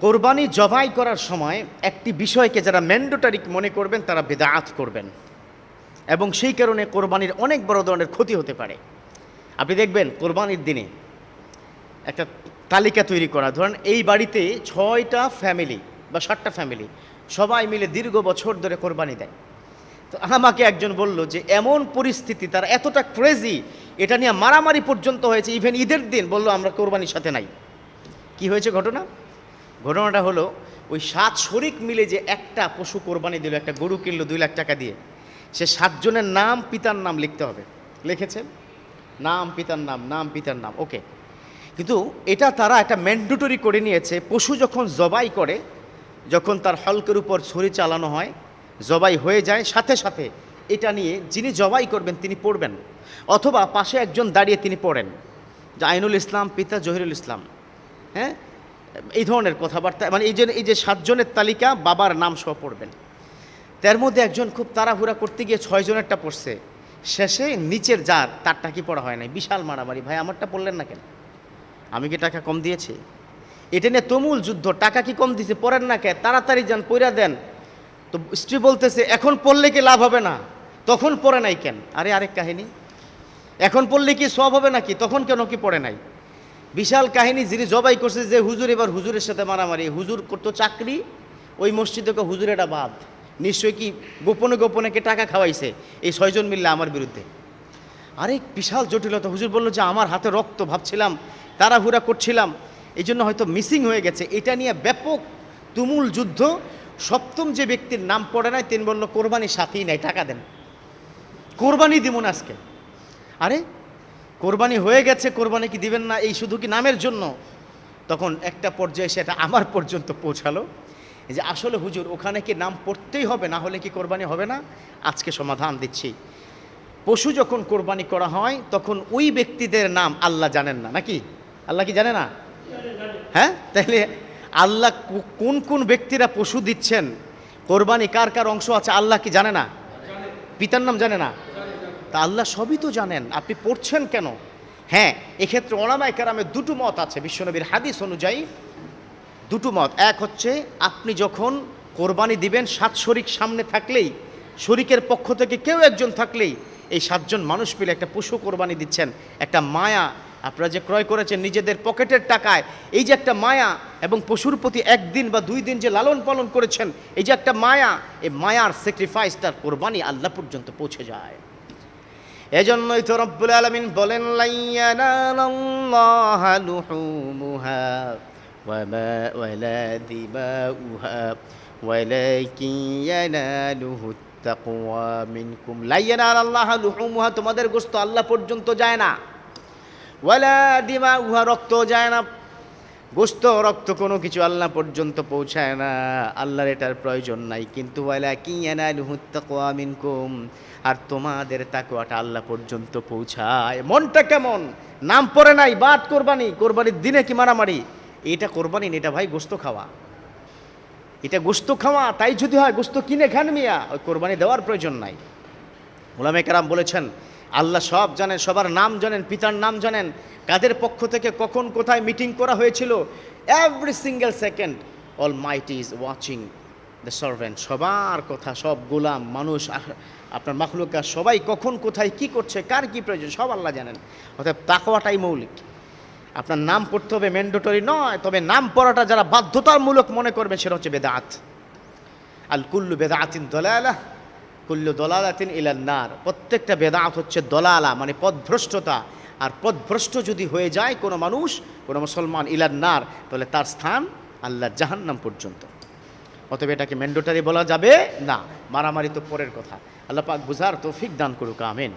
কোরবানি জবাই করার সময় একটি বিষয়কে যারা ম্যান্ডেটারি মনে করবেন, তারা বেদাআত করবেন। এবং সেই কারণে কোরবানির অনেক বড় ধরনের ক্ষতি হতে পারে। আপনি দেখবেন, কোরবানির দিনে একটা তালিকা তৈরি করা। ধরেন, এই বাড়িতে ছয়টা ফ্যামিলি বা সাতটা ফ্যামিলি সবাই মিলে দীর্ঘ বছর ধরে কোরবানি দেয়। তো আমাকে একজন বলল যে, এমন পরিস্থিতি, তারা এতটা ক্রেজি এটা নিয়ে মারামারি পর্যন্ত হয়েছে। ইভেন ঈদের দিন বলল, আমরা কোরবানির সাথে নাই। কি হয়েছে ঘটনা? ঘটনাটা হলো, ওই সাত শরিক মিলে যে একটা পশু কোরবানি দিল, একটা গরু কিনলো দুই লাখ টাকা দিয়ে, সে সাতজনের নাম, পিতার নাম লিখতে হবে। লিখেছেন নাম, পিতার নাম নাম, পিতার নাম, ওকে। কিন্তু এটা তারা একটা ম্যান্ডেটরি করে নিয়েছে, পশু যখন জবাই করে, যখন তার হলকের উপর ছড়ি চালানো হয়, জবাই হয়ে যায়, সাথে সাথে এটা নিয়ে যিনি জবাই করবেন তিনি পড়বেন, অথবা পাশে একজন দাঁড়িয়ে তিনি পড়েন, যে আইনুল ইসলাম, পিতা জহিরুল ইসলাম হ্যাঁ? এই ধরনের কথাবার্তা মানে এই যে এই যে সাতজনের তালিকা বাবার নাম সহ পড়বেন। তার মধ্যে একজন খুব তাড়াহুড়া করতে গিয়ে ছয়জনেরটা পড়ছে। শেষে নিচের যার, তারটা কি পড়া হয় নাই? বিশাল মারামারি। ভাই, আমারটা পড়লেন না কেন? আমি কি টাকা কম দিয়েছি? এটা নিয়ে তুমুল যুদ্ধ। টাকা কি কম দিয়েছে? পড়েন না কে? তাড়াতাড়ি যান, পইরা দেন। তো স্ত্রী বলতেছে, এখন পড়লে কি লাভ হবে না? তখন পড়ে নাই কেন? আরে, আরেক কাহিনী। এখন পড়লে কি সব হবে নাকি? তখন কেন কি পড়ে নাই? বিশাল কাহিনী যিনি জবাই করছে যে হুজুর এবার হুজুরের সাথে মারামারি। হুজুর করতো চাকরি, ওই মসজিদে কে হুজুর, এটা বাদ। নিশ্চয়ই কি গোপনে গোপনে কে টাকা খাওয়াইছে? এই ছয়জন মিললে আমার বিরুদ্ধে। আরে, বিশাল জটিলতা। হুজুর বলল যে, আমার হাতে রক্ত, ভাবছিলাম, তাড়াহুড়া করছিলাম। এই জন্য হয়তো মিসিং হয়ে গেছে। এটা নিয়ে ব্যাপক তুমুল যুদ্ধ। সপ্তম যে ব্যক্তির নাম পড়ে নাই, তিনি বলল কোরবানি সাথেই নাই, টাকা দেন। কোরবানি দিমুন আজকে। আরে কোরবানি হয়ে গেছে, কোরবানি কি দিবেন না, এই শুধু কি নামের জন্য? তখন একটা পর্যায়ে সেটা আমার পর্যন্ত পৌঁছালো। যে আসলে হুজুর, ওখানে কি নাম পড়তেই হবে, না হলে কি কোরবানি হবে না? আজকে সমাধান দিচ্ছি। পশু যখন কোরবানি করা হয়, তখন ওই ব্যক্তিদের নাম আল্লাহ জানেন না, নাকি? আল্লাহ কি জানে না? হ্যাঁ? তাহলে আল্লাহ কোন কোন ব্যক্তিরা পশু দিচ্ছেন, কোরবানি কার কার অংশ আছে, আল্লাহ কি জানে না? পিতার নাম জানে না? তা আল্লাহ সবই তো জানেন। আপনি পড়ছেন কেন? হ্যাঁ এক্ষেত্রে ওলামায় কারামের দুটো মত আছে বিশ্বনবীর হাদিস অনুযায়ী। দুটো মত। এক হচ্ছে, আপনি যখন কোরবানি দিবেন সাত শরিক সামনে থাকলেই, শরিকের পক্ষ থেকে কেউ একজন থাকলেই, এই সাতজন মানুষ মিলে একটা পশু কোরবানি দিচ্ছেন। একটা মায়া, আপনারা যে ক্রয় করেছেন নিজেদের পকেটের টাকায়, এই যে একটা মায়া এবং পশুর প্রতি একদিন বা দুই দিন যে লালন পালন করেছেন, এই যে একটা মায়া, এই মায়ার স্যাক্রিফাইস তার কোরবানি আল্লাহ পর্যন্ত পৌঁছে যায়। এজন্যই তো রব্বুল আলমিন বলেন তোমাদের গোস্ত আল্লাহ পর্যন্ত যায় না। ওয়ালা দিমাউহা রক্ত যায় না। গোস্ত, রক্ত কোনো কিছু আল্লাহ পর্যন্ত পৌঁছায় না। আল্লাহর এটার প্রয়োজন নাই। কিন্তু আর তোমাদের তাকওয়াটা আল্লাহ পর্যন্ত পৌঁছায়। মনটা কেমন? নাম পড়ে নাই, বাদ কোরবানি। কোরবানির দিনে কি মারামারি? এটা কোরবানি এটা ভাই গোস্ত খাওয়া। এটা গোস্ত খাওয়া, তাই যদি হয়, গোস্ত কিনে খান মিয়া। ওই কোরবানি দেওয়ার প্রয়োজন নাই। ওলামে কারাম বলেছেন আল্লাহ সব জানেন, সবার নাম জানেন, পিতার নাম জানেন। কাদের পক্ষ থেকে কখন কোথায় মিটিং করা হয়েছিল? Every single second almighty is watching the servant সবার কথা, সব গোলাম, মানুষ আপনার মাখলুকা সবাই কখন কোথায়, কি করছে, কার কি প্রয়োজন, সব আল্লাহ জানেন। অর্থাৎ তাকওয়াটাই মৌলিক। আপনার নাম পড়তে হবে ম্যান্ডেটরি নয়, তবে নাম পড়াটা যারা বাধ্যতামূলক মনে করবে সেটা হচ্ছে বেদাত। আল কুল্লু বেদাতিন দলালা। কুল্লু দলালাতিন নার। প্রত্যেকটা বেদাত হচ্ছে দলালা মানে পদভ্রষ্টতা। আর পদভ্রষ্ট যদি হয়ে যায় কোনো মানুষ, কোনো মুসলমান ইলান্নার তাহলে তার স্থান আল্লাহ জাহান্নাম পর্যন্ত। অতএব এটাকে ম্যান্ডেটরি বলা যাবে না। মারামারি তো পরের কথা। আল্লাহ পাক বুঝার তৌফিক দান করুক, আমিন।